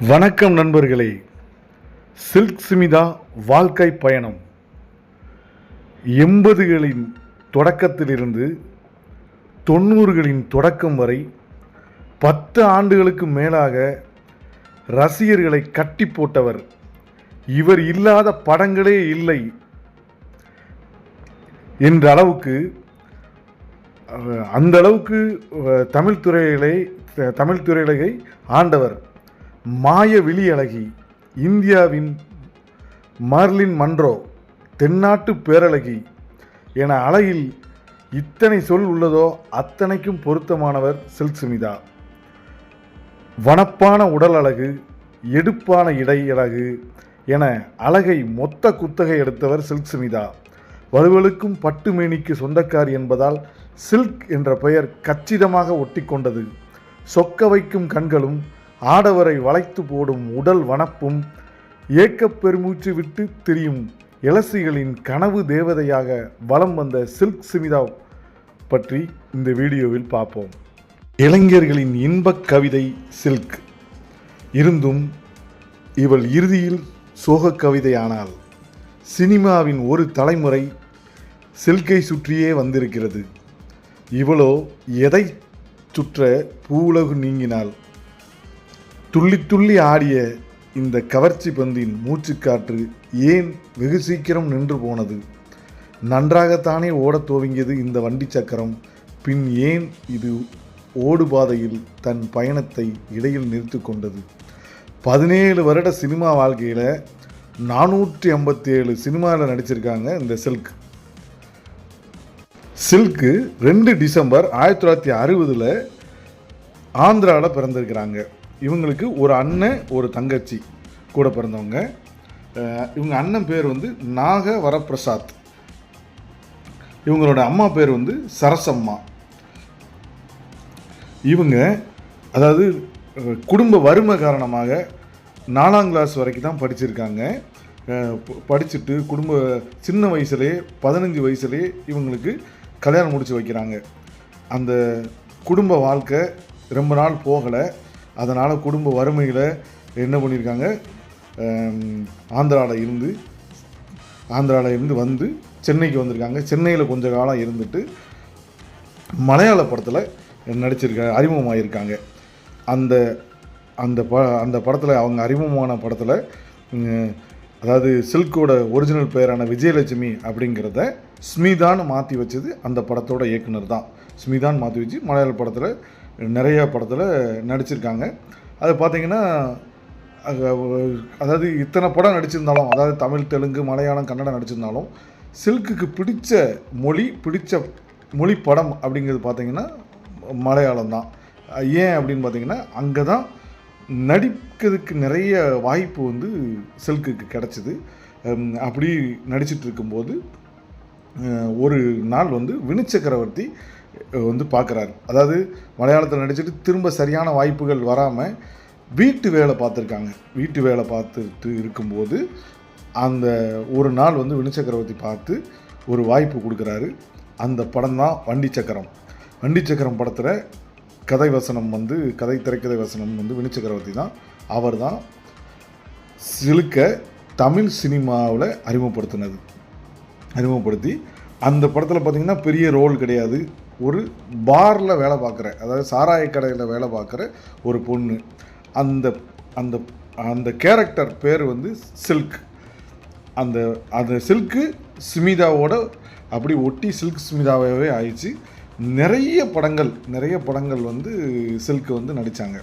வணக்கம் நண்பர்களே. சில்க் சிமிதா வாழ்க்கை பயணம். எண்பதுகளின் தொடக்கத்திலிருந்து தொண்ணூறுகளின் தொடக்கம் வரை பத்து ஆண்டுகளுக்கு மேலாக ரசிகர்களை கட்டி போட்டவர் இவர் இல்லாத படங்களே இல்லை என்ற அளவுக்கு அந்த அளவுக்கு தமிழ் துறைகளை தமிழ் துறையை ஆண்டவர் மாய விழியழகி இந்தியாவின் மார்லின் மன்றோ தென்னாட்டு பேரழகி என அழகில் இத்தனை சொல் உள்ளதோ அத்தனைக்கும் பொருத்தமானவர் சில்க் சுமிதா. வனப்பான உடல் அழகு எடுப்பான இடை அழகு என அழகை மொத்த குத்தகை எடுத்தவர் சில்க் சுமிதா. வலுவலுக்கும் பட்டு மேனிக்கு என்பதால் சில்க் என்ற பெயர் கச்சிதமாக ஒட்டிக்கொண்டது. சொக்க வைக்கும் கண்களும் ஆடவரை வளைத்து போடும் உடல் வனப்பும் ஏக்கப் பெருமூச்சு விட்டு திரியும் இளசிகளின் கனவு தேவதையாக வலம் வந்த சில்க் சுமிதா பற்றி இந்த வீடியோவில் பார்ப்போம். இளைஞர்களின் இன்பக் கவிதை சில்க். இருந்தும் இவள் இறுதியில் சோகக் கவிதையானாள் சினிமாவின் ஒரு தலைமுறை சில்கை சுற்றியே வந்திருக்கிறது. இவளோ எதை சுற்ற பூவுலகு நீங்கினாள்? துள்ளி துள்ளி ஆடிய இந்த கவர்ச்சி பந்தின் மூச்சுக்காற்று ஏன் வெகு சீக்கிரம் நின்று போனது? நன்றாகத்தானே ஓடத் துவங்கியது இந்த வண்டி சக்கரம். பின் ஏன் இது ஓடுபாதையில் தன் பயணத்தை இடையில் நிறுத்தி கொண்டது? பதினேழு வருட சினிமா வாழ்க்கையில் நானூற்றி ஐம்பத்தி ஏழு சினிமாவில் நடிச்சிருக்காங்க இந்த சில்க். சில்க்கு ரெண்டு டிசம்பர் ஆயிரத்தி தொள்ளாயிரத்தி அறுபதில் ஆந்திராவில் பிறந்திருக்கிறாங்க. இவங்களுக்கு ஒரு அண்ணன் ஒரு தங்கச்சி கூட பிறந்தவங்க. இவங்க அண்ணன் பேர் வந்து நாக வரப்பிரசாத் இவங்களோட அம்மா பேர் வந்து சரசம்மா. இவங்க அதாவது குடும்ப வறுமை காரணமாக நாலாம் கிளாஸ் வரைக்கும் தான் படிச்சிருக்காங்க படிச்சுட்டு குடும்ப சின்ன வயசுலேயே பதினஞ்சு வயசுலேயே இவங்களுக்கு கல்யாணம் முடித்து வைக்கிறாங்க. அந்த குடும்ப வாழ்க்கை ரொம்ப நாள் போகலை. அதனால் குடும்ப வறுமையில் என்ன பண்ணியிருக்காங்க ஆந்திராவில் இருந்து ஆந்திராவில் இருந்து வந்து சென்னைக்கு வந்திருக்காங்க. சென்னையில் கொஞ்ச காலம் இருந்துட்டு மலையாள படத்தில் நடிச்சிருக்க அறிமுகமாயிருக்காங்க. அந்த அந்த ப அந்த படத்தில் அவங்க அறிமுகமான படத்தில் அதாவது சில்கோட ஒரிஜினல் பெயரான விஜயலட்சுமி அப்படிங்கிறத ஸ்மிதான் மாற்றி வச்சது அந்த படத்தோட இயக்குனர் தான். ஸ்மிதான் மாற்றி வச்சு மலையாள படத்தில் நிறைய படத்தில் நடிச்சிருக்காங்க. அது பார்த்தீங்கன்னா அதாவது இத்தனை படம் நடிச்சிருந்தாலும் அதாவது தமிழ் தெலுங்கு மலையாளம் கன்னடம் நடிச்சிருந்தாலும் சில்க்குக்கு பிடிச்ச மொழி பிடிச்ச மொழி படம் அப்படிங்கிறது பார்த்தீங்கன்னா மலையாளம் தான். ஏன் அப்படின்னு பார்த்தீங்கன்னா அங்கே தான் நடிக்கிறதுக்கு நிறைய வாய்ப்பு வந்து சில்க்குக்கு கிடச்சிது. அப்படி நடிச்சிட்டு இருக்கும்போது ஒரு நாள் வந்து வினு சக்கரவர்த்தி வந்து பார்க்குறாரு. அதாவது மலையாளத்தில் நடிச்சிட்டு திரும்ப சரியான வாய்ப்புகள் வராமல் வீட்டு வேலை பார்த்துருக்காங்க. வீட்டு வேலை பார்த்துட்டு இருக்கும்போது அந்த ஒரு நாள் வந்து வினு சக்கரவர்த்தி பார்த்து ஒரு வாய்ப்பு கொடுக்குறாரு. அந்த படம் தான் வண்டி சக்கரம். வண்டி சக்கரம் படத்தில் கதை வசனம் வந்து கதை திரைக்கதை வசனம் வந்து வினு சக்கரவர்த்தி தான். அவர் தான் சிலுக்க தமிழ் சினிமாவில் அறிமுகப்படுத்தினது. அறிமுகப்படுத்தி அந்த படத்தில் பார்த்திங்கன்னா பெரிய ரோல் கிடையாது. ஒரு பாரில் வேலை பார்க்குற அதாவது சாராய கடையில் வேலை பார்க்குற ஒரு பொண்ணு. அந்த அந்த அந்த கேரக்டர் பேர் வந்து சில்க். அந்த அந்த சில்க்கு ஸ்மிதாவோட அப்படி ஒட்டி சில்க் ஸ்மிதாவாகவே ஆயிடுச்சு. நிறைய படங்கள் நிறைய படங்கள் வந்து சில்க் வந்து நடித்தாங்க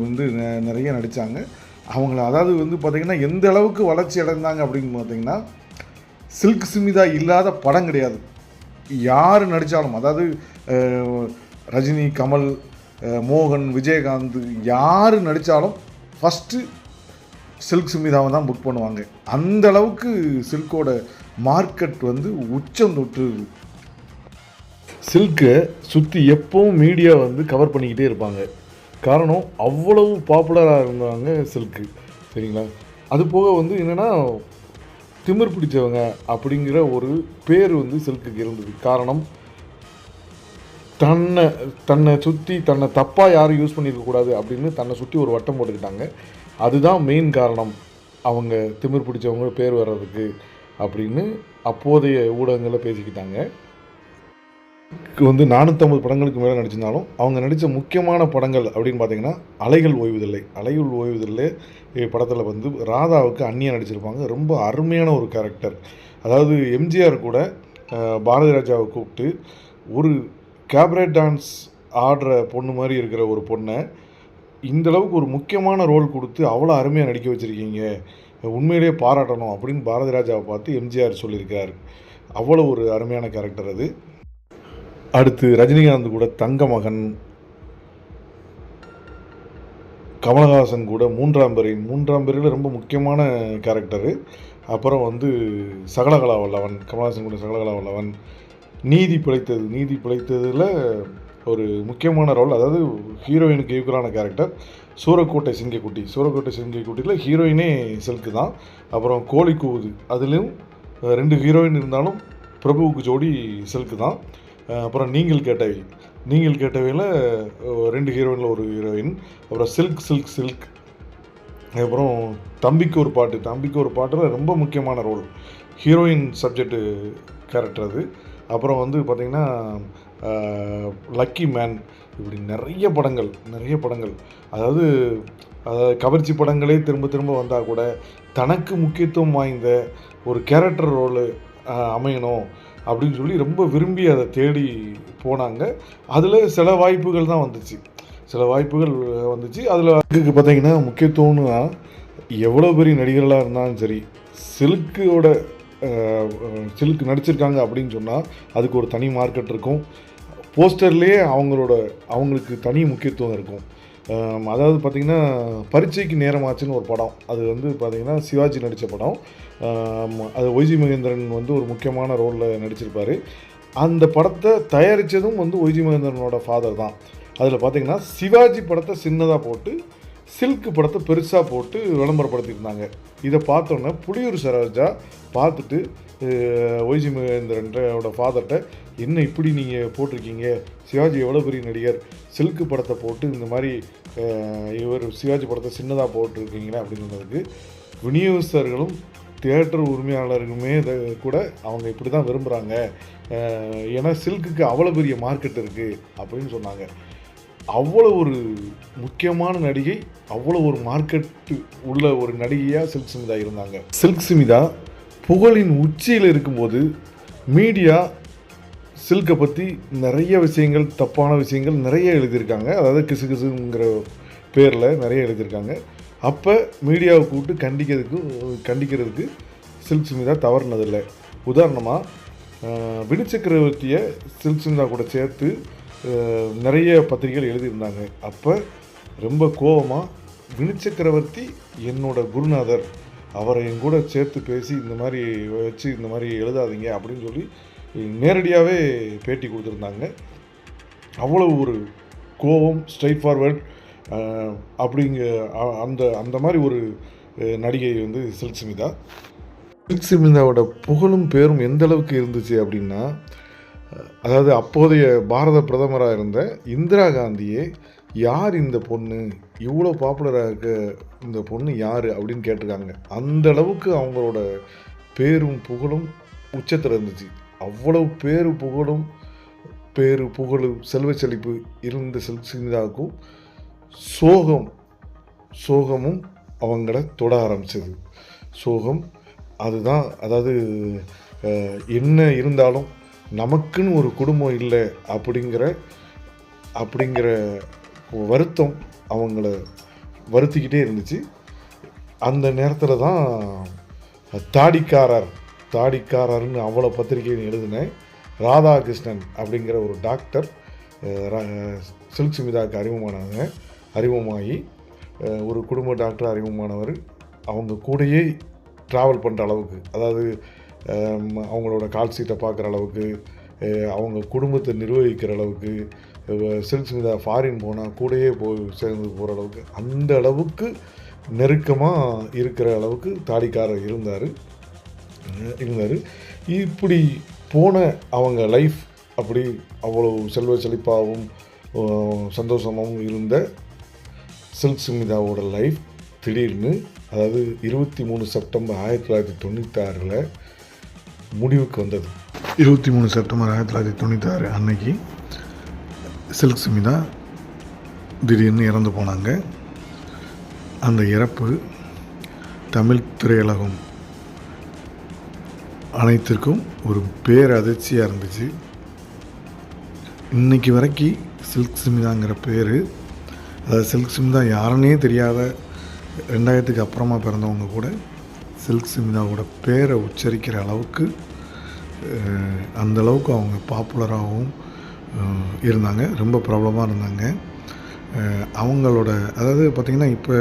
வந்து நெ- நிறைய நடித்தாங்க அவங்கள அதாவது வந்து பார்த்திங்கன்னா எந்த அளவுக்கு வளர்ச்சி அடைந்தாங்க அப்படின்னு பார்த்திங்கன்னா சில்க் ஸ்மிதா இல்லாத படம் கிடையாது. யார் நடித்தாலும் அதாவது ரஜினி கமல் மோகன் விஜயகாந்த் யார் நடித்தாலும் ஃபஸ்ட்டு சில்க் சுமிதாவை தான் புக் பண்ணுவாங்க. அந்த அளவுக்கு சில்கோட மார்க்கெட் வந்து உச்சம் தொட்டு சில்கை சுற்றி எப்பவும் மீடியா வந்து கவர் பண்ணிக்கிட்டே இருப்பாங்க. காரணம் அவ்வளவு பாப்புலராக இருந்தாங்க சில்க்கு சரிங்களா? அது போக வந்து என்னென்னா திமிர் பிடிச்சவங்க அப்படிங்கிற ஒரு பேர் வந்து சில்க்குக்கு இருந்தது. காரணம் தன்னை தன்னை சுற்றி தன்னை தப்பாக யாரும் யூஸ் பண்ணியிருக்கக்கூடாது அப்படின்னு தன்னை சுற்றி ஒரு வட்டம் போட்டுக்கிட்டாங்க. அதுதான் மெயின் காரணம். அவங்க திமிர் பிடிச்சவங்க பேர் வர்றதுக்கு அப்படின்னு அப்போதைய ஊடகங்களில் பேசிக்கிட்டாங்க. வந்து நானூற்றம்பது படங்களுக்கு மேலே நடிச்சிருந்தாலும் அவங்க நடித்த முக்கியமான படங்கள் அப்படின்னு பார்த்தீங்கன்னா அலைகள் ஓய்வதில்லை. அலைகள் ஓய்வதில்லை. படத்தில் வந்து ராதாவுக்கு அந்நியாக நடிச்சிருப்பாங்க. ரொம்ப அருமையான ஒரு கேரக்டர் அதாவது எம்ஜிஆர் கூட பாரதி ராஜாவை கூப்பிட்டு ஒரு கேப்ரேட் டான்ஸ் ஆடுற பொண்ணு மாதிரி இருக்கிற ஒரு பொண்ணை இந்த அளவுக்கு ஒரு முக்கியமான ரோல் கொடுத்து அவ்வளோ அருமையாக நடிக்க வச்சுருக்கீங்க. உண்மையிலேயே பாராட்டணும் அப்படின்னு பாரதி ராஜாவை பார்த்து எம்ஜிஆர் சொல்லியிருக்கார். அவ்வளோ ஒரு அருமையான கேரக்டர் அது. அடுத்து ரஜினிகாந்த் கூட தங்க மகன் கமலஹாசன் கூட மூன்றாம் பிறை மூன்றாம் பிறையில் ரொம்ப முக்கியமான கேரக்டரு. அப்புறம் வந்து சகலகலா வல்லவன் கமலஹாசன் கூட சகலகலா வல்லவன். நீதி பிழைத்தது நீதி பிழைத்ததில் ஒரு முக்கியமான ரோல். அதாவது ஹீரோயினுக்கு ஈக்குவலான கேரக்டர் சூரக்கோட்டை சிங்கக்குட்டி. சூரக்கோட்டை சிங்கக்குட்டியில் ஹீரோயினே சில்க்கு தான். அப்புறம் கோழி கூவுது அதுலேயும் ரெண்டு ஹீரோயின் இருந்தாலும் பிரபுவுக்கு ஜோடி சில்க்கு தான். அப்புறம் நீங்கள் கேட்டவை நீங்கள் கேட்டவையில் ரெண்டு ஹீரோயினில் ஒரு ஹீரோயின் அப்புறம் சில்க் சில்க் சில்க் அப்புறம் தம்பிக்கு ஒரு பாட்டு. தம்பிக்கு ஒரு பாட்டில் ரொம்ப முக்கியமான ரோல் ஹீரோயின் சப்ஜெக்டு கேரக்டர் அது. அப்புறம் வந்து பார்த்திங்கன்னா லக்கி மேன் இப்படி நிறைய படங்கள் நிறைய படங்கள். அதாவது அதாவது கவர்ச்சி படங்களே திரும்ப திரும்ப வந்தால் கூட தனக்கு முக்கியத்துவம் வாய்ந்த ஒரு கேரக்டர் ரோலு அமையணும். அப்படின்னு சொல்லி ரொம்ப விரும்பி அதை தேடி போனாங்க. அதில் சில வாய்ப்புகள் தான் வந்துச்சு. சில வாய்ப்புகள் வந்துச்சு. அதில் அதுக்கு பார்த்தீங்கன்னா முக்கியத்துவம்னா எவ்வளோ பெரிய நடிகர்களாக இருந்தாலும் சரி சில்கோட சில்க் நடிச்சிருக்காங்க அப்படின்னு சொன்னால் அதுக்கு ஒரு தனி மார்க்கெட் இருக்கும். போஸ்டர்லேயே அவங்களோட அவங்களுக்கு தனி முக்கியத்துவம் இருக்கும். அதாவது பார்த்திங்கன்னா பரீட்சைக்கு நேரமாச்சுன்னு ஒரு படம். அது வந்து பார்த்திங்கன்னா சிவாஜி நடித்த படம். அது ஒய்ஜி மகேந்திரன் வந்து ஒரு முக்கியமான ரோலில் நடிச்சிருப்பார். அந்த படத்தை தயாரித்ததும் வந்து ஒய்ஜி மகேந்திரனோட ஃபாதர் தான். அதில் பார்த்திங்கன்னா சிவாஜி படத்தை சின்னதாக போட்டு சில்க் படத்தை பெருசாக போட்டு விளம்பரப்படுத்தியிருந்தாங்க. இதை பார்த்தோன்னே புளியூர் சரோஜா பார்த்துட்டு ஒய்ஜி மகேந்திரனோட ஃபாதர்கிட்ட என்ன இப்படி நீங்கள் போட்டிருக்கீங்க? சிவாஜி எவ்வளோ பெரிய நடிகர்? சில்க்கு படத்தை போட்டு இந்த மாதிரி இவர் சிவாஜி படத்தை சின்னதாக போட்டிருக்கீங்களே அப்படின்னு சொன்னதுக்கு விநியோகஸ்தர்களும் தியேட்டர் உரிமையாளர்களுமே இதை கூட அவங்க இப்படி தான் விரும்புகிறாங்க ஏன்னா சில்க்குக்கு அவ்வளோ பெரிய மார்க்கெட் இருக்குது அப்படின்னு சொன்னாங்க. அவ்வளோ ஒரு முக்கியமான நடிகை அவ்வளோ ஒரு மார்க்கெட் உள்ள ஒரு நடிகையாக சில்க் சுமிதா இருந்தாங்க. சில்க் சுமிதா புகழின் உச்சியில் இருக்கும்போது மீடியா சில்கை பற்றி நிறைய விஷயங்கள் தப்பான விஷயங்கள் நிறைய எழுதியிருக்காங்க. அதாவது கிசு கிசுங்கிற பேரில் நிறைய எழுதியிருக்காங்க. அப்போ மீடியாவை கூப்பிட்டு கண்டிக்கிறதுக்கு கண்டிக்கிறதுக்கு சில்க் சுமிதா தவறுனதில்லை. உதாரணமாக வினு சக்கரவர்த்தியை சில்க் சுமிதா கூட சேர்த்து நிறைய பத்திரிகைகள் எழுதியிருந்தாங்க. அப்போ ரொம்ப கோவமாக வினு சக்கரவர்த்தி என்னோட குருநாதர். அவரை என் கூட சேர்த்து பேசி இந்த மாதிரி வச்சு இந்த மாதிரி எழுதாதீங்க அப்படின்னு சொல்லி நேரடியாகவே பேட்டி கொடுத்துருந்தாங்க. அவ்வளோ ஒரு கோபம் ஸ்ட்ரைட் ஃபார்வர்ட் அப்படிங்க அந்த அந்த மாதிரி ஒரு நடிகை வந்து சில்க் ஸ்மிதா சில்க் ஸ்மிதாவோட புகழும் பேரும் எந்த அளவுக்கு இருந்துச்சு அப்படின்னா அதாவது அப்போதைய பாரத பிரதமராக இருந்த இந்திரா காந்தியே யார் இந்த பொண்ணு? இவ்வளோ பாப்புலராக இருக்க இந்த பொண்ணு யார்? அப்படின்னு கேட்டிருக்காங்க. அந்த அளவுக்கு அவங்களோட பேரும் புகழும் உச்சத்தில் இருந்துச்சு. அவ்வளவு பேரு புகழும் பேரு புகழு செல்வ செழிப்பு இருந்த செல் சினிதாவுக்கும் சோகம் சோகமும் அவங்கள தொட ஆரம்பிச்சது. சோகம் அதுதான் அதாவது என்ன இருந்தாலும் நமக்குன்னு ஒரு குடும்பம் இல்லை அப்படிங்கிற அப்படிங்கிற வருத்தம் அவங்கள வருத்திக்கிட்டே இருந்துச்சு. அந்த நேரத்தில் தான் தாடிக்காரர் தாடிக்காரர்னு அவ்வளோ பத்திரிகையில் எழுதினேன். ராதாகிருஷ்ணன் அப்படிங்கிற ஒரு டாக்டர் சில்க் சுமிதாவுக்கு அறிமுகமானாங்க. அறிமுகமாகி ஒரு குடும்ப டாக்டர் அறிமுகமானவர். அவங்க கூடயே ட்ராவல் பண்ணுற அளவுக்கு அதாவது அவங்களோட கால் சீட்டை பார்க்குற அளவுக்கு அவங்க குடும்பத்தை நிர்வகிக்கிற அளவுக்கு சில்க் சுமிதா ஃபாரின் போனால் கூடயே போய் சேர்ந்து போகிற அளவுக்கு அந்த அளவுக்கு நெருக்கமாக இருக்கிற அளவுக்கு தாடிக்காரர் இருந்தார். இருந்தார் இப்படி போன அவங்க லைஃப் அப்படி அவ்வளோ செல்வ செழிப்பாகவும் சந்தோஷமாகவும் இருந்த சில்க் சுமிதாவோட லைஃப் திடீர்னு அதாவது இருபத்தி மூணு செப்டம்பர் ஆயிரத்தி தொள்ளாயிரத்தி தொண்ணூத்தாறில் முடிவுக்கு வந்தது. இருபத்தி மூணு செப்டம்பர் ஆயிரத்தி தொள்ளாயிரத்தி தொண்ணூத்தாறு அன்னைக்கு சில்க் சுமிதா திடீர்னு இறந்து போனாங்க. அந்த இறப்பு தமிழ் திரையுலகம் அனைத்திற்கும் ஒரு பேரதிர்ச்சியாக இருந்துச்சு. இன்னைக்கு வரைக்கும் சில்க் சிமிதாங்கிற பேர். அதாவது சில்க் சிமிதா யாருன்னே தெரியாத ரெண்டாயிரத்துக்கு அப்புறமா பிறந்தவங்க கூட சில்க் சிமிதாவோட பேரை உச்சரிக்கிற அளவுக்கு அந்தளவுக்கு அந்த அளவுக்கு அவங்க பாப்புலராகவும் இருந்தாங்க. ரொம்ப ப்ராப்ளமாக இருந்தாங்க. அவங்களோட அதாவது பார்த்திங்கன்னா இப்போ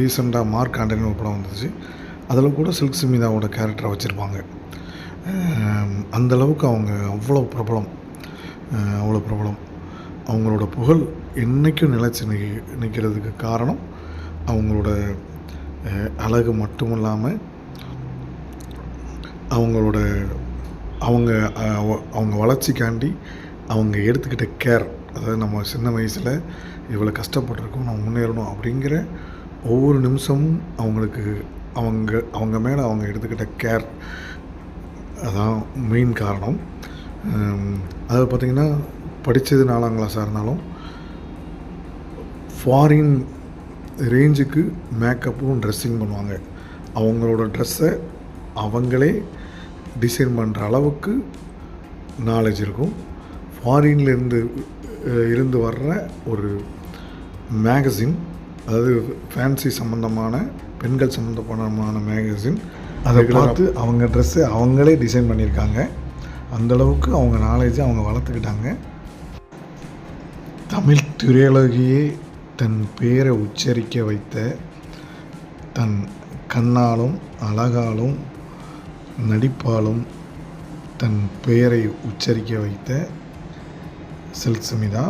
ரீசெண்டாக மார்க் ஆண்டனின்னு ஒரு படம் வந்துச்சு. அதில் கூட சில்க் சிமிதாவோட கேரக்டரை வச்சுருப்பாங்க. அந்தளவுக்கு அவங்க அவ்வளோ பிரபலம். அவ்வளோ பிரபலம். அவங்களோட புகழ் என்றைக்கும் நிலச்சி நி நிற்கிறதுக்கு காரணம் அவங்களோட அழகு மட்டும் இல்லாமல் அவங்களோட அவங்க அவங்க வளர்ச்சிக்காண்டி அவங்க எடுத்துக்கிட்ட கேர் அதாவது நம்ம சின்ன வயசில் இவ்வளோ கஷ்டப்பட்டிருக்கோம் நம்ம முன்னேறணும் அப்படிங்கிற ஒவ்வொரு நிமிஷமும் அவங்களுக்கு அவங்க அவங்க மேலே அவங்க எடுத்துக்கிட்ட கேர் அதான் மெயின் காரணம். அது பார்த்திங்கன்னா படித்தது நாலாம் கிளாஸாக இருந்தாலும் ஃபாரின் ரேஞ்சுக்கு மேக்கப்பும் ட்ரெஸ்ஸிங் பண்ணுவாங்க. அவங்களோட ட்ரெஸ்ஸை அவங்களே டிசைன் பண்ணுற அளவுக்கு நாலேஜ் இருக்கும். ஃபாரின்லேருந்து இருந்து வர்ற ஒரு மேகசின் அதாவது ஃபேன்சி சம்மந்தமான பெண்கள் சம்மந்தமான மேகசின் அதை பார்த்து அவங்க ட்ரெஸ்ஸை அவங்களே டிசைன் பண்ணியிருக்காங்க. அந்த அளவுக்கு அவங்க நாலேஜை அவங்க வளர்த்துக்கிட்டாங்க. தமிழ் திரையுலகையே தன் பேரை உச்சரிக்க வைத்த தன் கண்ணாலும் அழகாலும் நடிப்பாலும் தன் பெயரை உச்சரிக்க வைத்த சில்க் சுமிதா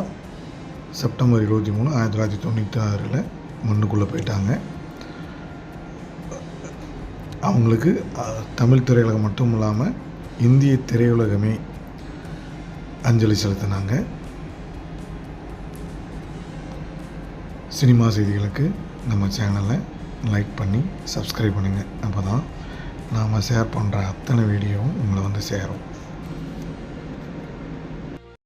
செப்டம்பர் இருபத்தி மூணு ஆயிரத்தி தொள்ளாயிரத்தி தொண்ணூற்றி ஆறில் மண்ணுக்குள்ளே போயிட்டாங்க. அவங்களுக்கு தமிழ் திரையுலகம் மட்டும் இல்லாமல் இந்திய திரையுலகமே அஞ்சலி செலுத்தினாங்க. சினிமா செய்திகளுக்கு நம்ம சேனலை லைக் பண்ணி சப்ஸ்கிரைப் பண்ணுங்கள் அப்போ தான் நாம் ஷேர் பண்ணுற அத்தனை வீடியோவும் உங்களை வந்து சேரும்.